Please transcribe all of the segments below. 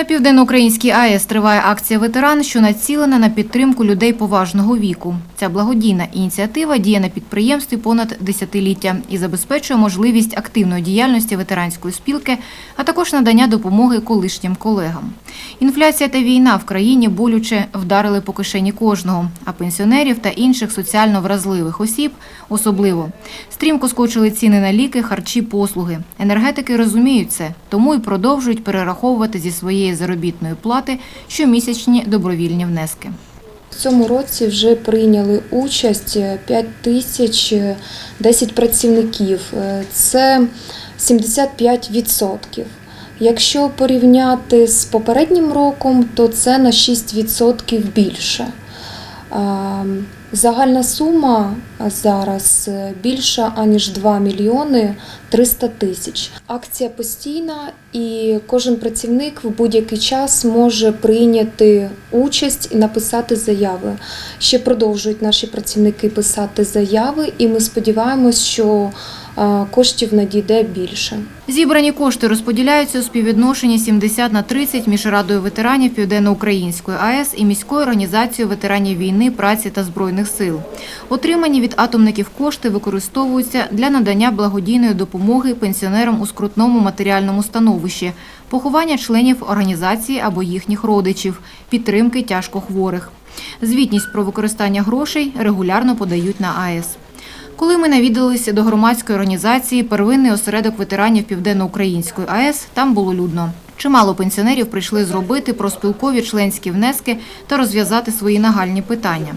На південноукраїнській АЕС триває акція ветеран, що націлена на підтримку людей поважного віку. Ця благодійна ініціатива діє на підприємстві понад десятиліття і забезпечує можливість активної діяльності ветеранської спілки, а також надання допомоги колишнім колегам. Інфляція та війна в країні болюче вдарили по кишені кожного, а пенсіонерів та інших соціально вразливих осіб особливо. Стрімко скочили ціни на ліки, харчі, послуги. Енергетики розуміють це, тому і продовжують перераховувати зі своєї заробітної плати щомісячні добровільні внески. В цьому році вже прийняли участь 5 тисяч 10 працівників. Е, Це 75%. Якщо порівняти з попереднім роком, то це на 6% більше. А, Загальна сума зараз е, більша аніж 2 мільйони 300 тисяч. Акція постійна, і кожен працівник в будь-який час може прийняти участь і написати заяви. Ще продовжують наші працівники писати заяви, і ми сподіваємось, що коштів надійде більше. Зібрані кошти розподіляються у співвідношенні 70 на 30 між Радою ветеранів Південноукраїнської АЕС і міською організацією ветеранів війни, праці та збройних сил. Отримані від атомників кошти використовуються для надання благодійної допомоги пенсіонерам у скрутному матеріальному становищі, поховання членів організації або їхніх родичів, підтримки тяжкохворих. Звітність про використання грошей регулярно подають на АЕС. Коли ми навідалися до громадської організації Первинний осередок ветеранів Південноукраїнської АЕС, там було людно. Чимало пенсіонерів прийшли зробити проспілкові членські внески та розв'язати свої нагальні питання.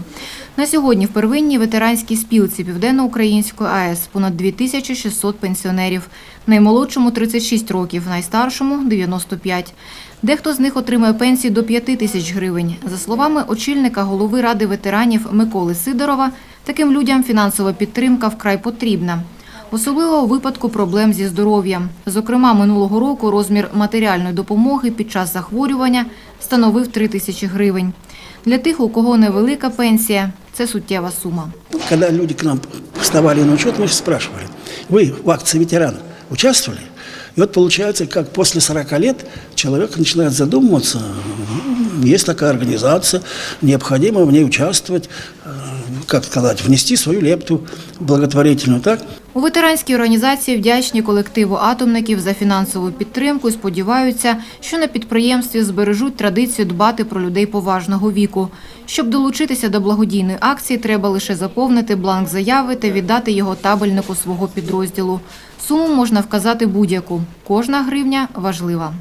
На сьогодні в первинній ветеранській спілці Південноукраїнської АЕС понад 2600 пенсіонерів. Наймолодшому 36 років, найстаршому 95. Дехто з них отримує пенсії до 5 тисяч гривень. За словами очільника голови ради ветеранів Миколи Сидорова, таким людям фінансова підтримка вкрай потрібна Особливо у випадку проблем зі здоров'ям. Зокрема, минулого року розмір матеріальної допомоги під час захворювання становив 3 тисячі гривень. Для тих, у кого невелика пенсія, це суттєва сума. Когда люди к нам вставали на учет, мы их спрашивали, вы в акции ветерана участвовали? И вот получается, как после 40 лет человек начинает задумываться, м, есть такая организация, необходимо в ней участвовать, э, как сказать, внести свою лепту благотворительную, так? У ветеранській організації вдячні колективу атомників за фінансову підтримку і сподіваються, що на підприємстві збережуть традицію дбати про людей поважного віку. Щоб долучитися до благодійної акції, треба лише заповнити бланк заяви та віддати його табельнику свого підрозділу. Суму можна вказати будь-яку. Кожна гривня важлива.